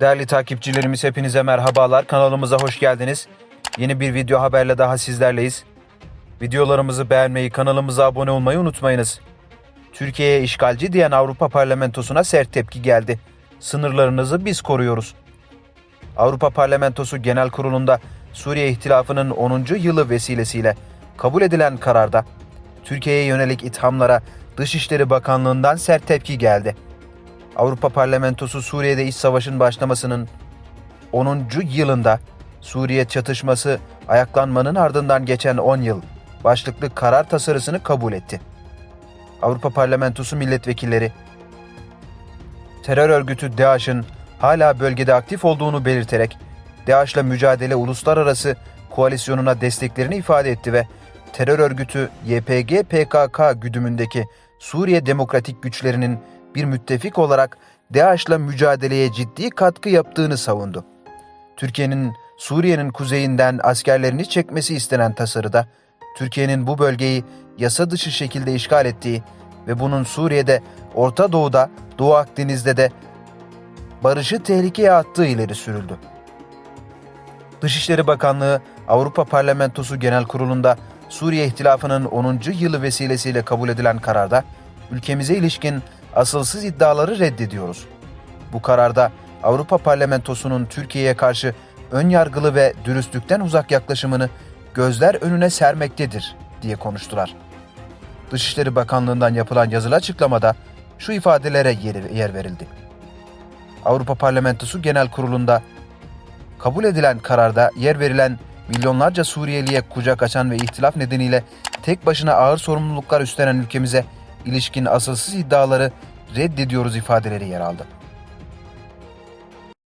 Değerli takipçilerimiz hepinize merhabalar. Kanalımıza hoş geldiniz. Yeni bir video haberle daha sizlerleyiz. Videolarımızı beğenmeyi, kanalımıza abone olmayı unutmayınız. Türkiye'ye işgalci diyen Avrupa Parlamentosu'na sert tepki geldi. Sınırlarınızı biz koruyoruz. Avrupa Parlamentosu Genel Kurulu'nda Suriye İhtilafı'nın 10. yılı vesilesiyle kabul edilen kararda Türkiye'ye yönelik ithamlara Dışişleri Bakanlığı'ndan sert tepki geldi. Avrupa Parlamentosu Suriye'de iç savaşın başlamasının 10. yılında Suriye çatışması ayaklanmanın ardından geçen 10 yıl başlıklı karar tasarısını kabul etti. Avrupa Parlamentosu milletvekilleri terör örgütü DAEŞ'in hala bölgede aktif olduğunu belirterek DAEŞ'la mücadele uluslararası koalisyonuna desteklerini ifade etti ve terör örgütü YPG PKK güdümündeki Suriye Demokratik Güçlerinin bir müttefik olarak DAEŞ'la mücadeleye ciddi katkı yaptığını savundu. Türkiye'nin Suriye'nin kuzeyinden askerlerini çekmesi istenen tasarıda Türkiye'nin bu bölgeyi yasa dışı şekilde işgal ettiği ve bunun Suriye'de, Orta Doğu'da, Doğu Akdeniz'de de barışı tehlikeye attığı ileri sürüldü. Dışişleri Bakanlığı Avrupa Parlamentosu Genel Kurulu'nda Suriye İhtilafı'nın 10. yılı vesilesiyle kabul edilen kararda ülkemize ilişkin asılsız iddiaları reddediyoruz. Bu kararda Avrupa Parlamentosu'nun Türkiye'ye karşı ön yargılı ve dürüstlükten uzak yaklaşımını gözler önüne sermektedir diye konuştular. Dışişleri Bakanlığı'ndan yapılan yazılı açıklamada şu ifadelere yer, verildi. Avrupa Parlamentosu Genel Kurulu'nda kabul edilen kararda yer verilen milyonlarca Suriyeliye kucak açan ve ihtilaf nedeniyle tek başına ağır sorumluluklar üstlenen ülkemize ilişkin asılsız iddiaları reddediyoruz ifadeleri yer aldı.